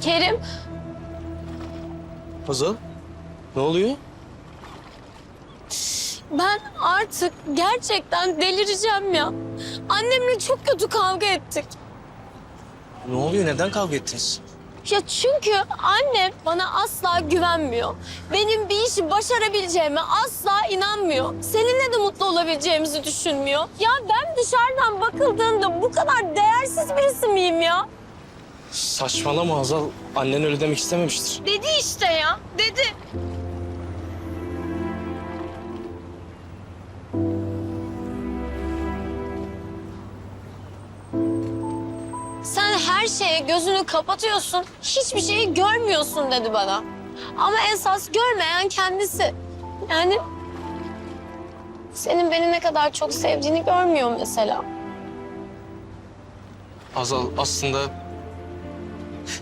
Kerim, Hazal, ne oluyor? ben artık gerçekten delireceğim ya. Annemle çok kötü kavga ettik. Ne oluyor? Neden kavga ettiniz? Ya çünkü annem bana asla güvenmiyor. Benim bir işi başarabileceğime asla inanmıyor. Seninle de mutlu olabileceğimizi düşünmüyor. Ya ben dışarıdan bakıldığında bu kadar değersiz birisi miyim ya? Saçmalama Hazal. Annen öyle demek istememiştir. Dedi işte ya, dedi. Sen her şeye gözünü kapatıyorsun, hiçbir şeyi görmüyorsun dedi bana. Ama esas görmeyen kendisi. Yani senin beni ne kadar çok sevdiğini görmüyor mesela. Hazal aslında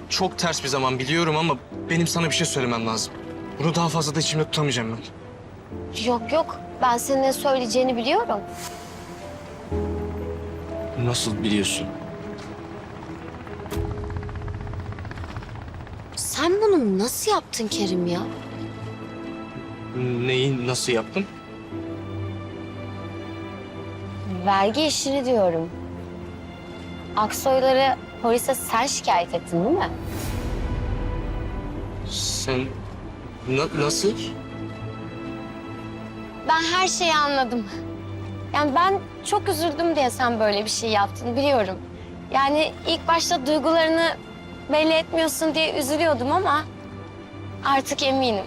çok ters bir zaman biliyorum ama benim sana bir şey söylemem lazım. Bunu daha fazla da içimde tutamayacağım ben. Yok yok, ben senin ne söyleyeceğini biliyorum. Nasıl biliyorsun? Sen bunu nasıl yaptın Kerim ya? Neyi nasıl yaptın? Vergi işini diyorum. Aksoyları polise sen şikayet ettin değil mi? Sen na- nasıl? Ben her şeyi anladım. Yani ben çok üzüldüm diye sen böyle bir şey yaptın biliyorum. Yani ilk başta duygularını belli etmiyorsun diye üzülüyordum ama artık eminim.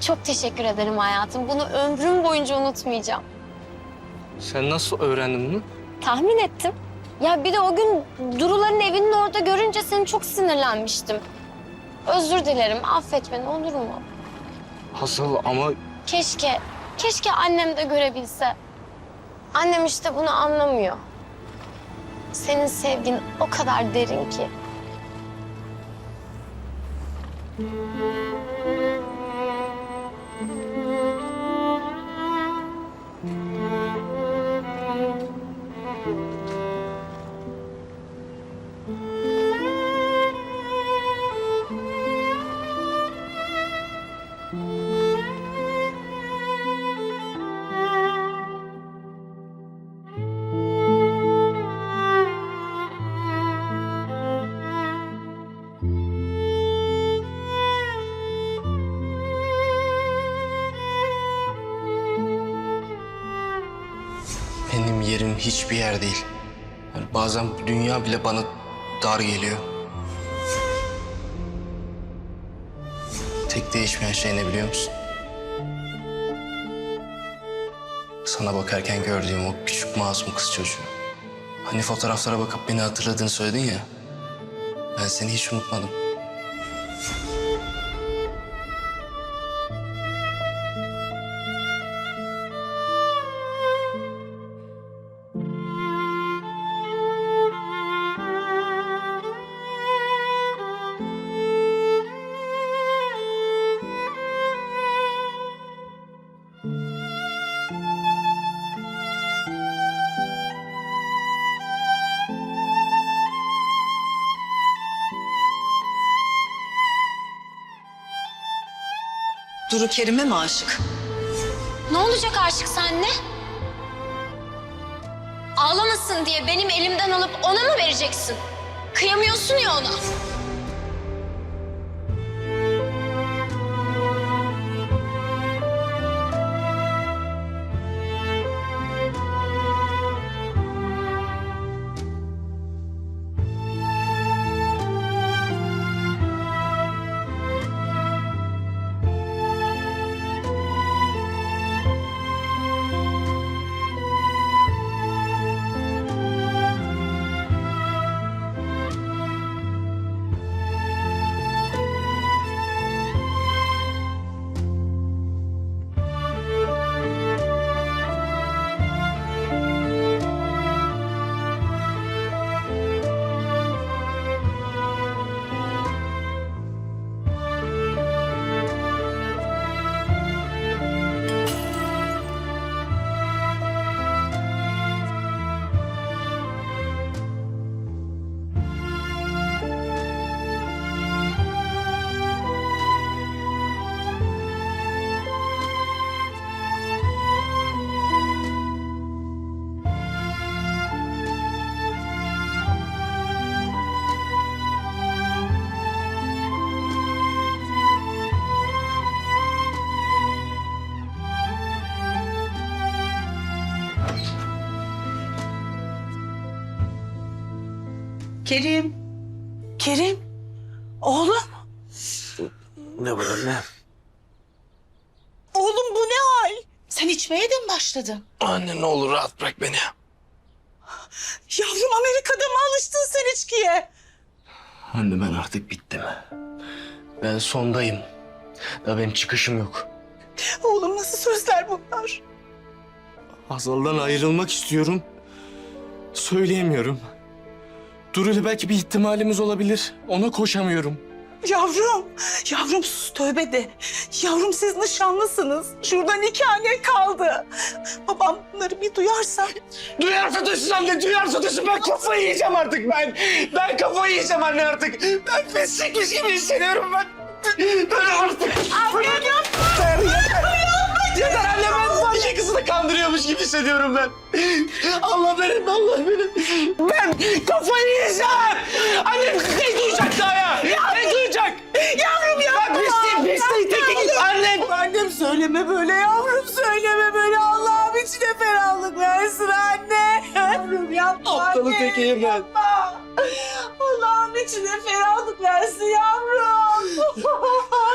Çok teşekkür ederim hayatım. Bunu ömrüm boyunca unutmayacağım. Sen nasıl öğrendin bunu? Tahmin ettim. Ya bir de o gün Duruların evinin orada görünce seni çok sinirlenmiştim. Özür dilerim, affet beni olur mu? Hazal ama Keşke, keşke annem de görebilse. Annem işte bunu anlamıyor. Senin sevgin o kadar derin ki. Yerim hiçbir yer değil. Yani bazen dünya bile bana dar geliyor. Tek değişmeyen şey ne biliyor musun? Sana bakarken gördüğüm o küçük masum kız çocuğu. Hani fotoğraflara bakıp beni hatırladığını söyledin ya. Ben seni hiç unutmadım. Duru Kerim'e mi aşık? Ne olacak aşık senle? Ağlamasın diye benim elimden alıp ona mı vereceksin? Kıyamıyorsun ya ona. Kerim. Kerim. Oğlum. Ne var anne? Oğlum bu ne hal? Sen içmeye de mi başladın? Anne ne olur rahat bırak beni. Yavrum Amerika'da mı alıştın sen içkiye? Anne ben artık bittim. Ben sondayım. Daha benim çıkışım yok. Oğlum nasıl sözler bunlar? Hazal'dan ayrılmak istiyorum. Söyleyemiyorum. Duru ile belki bir ihtimalimiz olabilir. Ona koşamıyorum. Yavrum, yavrum sus tövbe de. Yavrum siz nişanlısınız. Şurada nikah ne kaldı? Babam bunları bir duyarsa Duyarsa duysun anne, duyarsa duysun. Ben kafayı yiyeceğim artık ben. Ben kafayı yiyeceğim anne artık. Ben pislikmiş gibi hissediyorum ben. Ben artık... Anne. Yeter anne ben kızını kandırıyormuş gibi hissediyorum ben. Allah benim, Allah benim. Ben kafayı yiyeceğim. Anne ne duyacak daha ya? Ne duyacak? Yavrum ya. Ben pisliğim, pisliğim. Teki git annem. Annem söyleme böyle yavrum söyleme böyle Allah'ım içine ferahlık versin anne. Yavrum yapma Aptalı anne, tekiyim ben. yapma. Allah'ım içine ferahlık versin yavrum.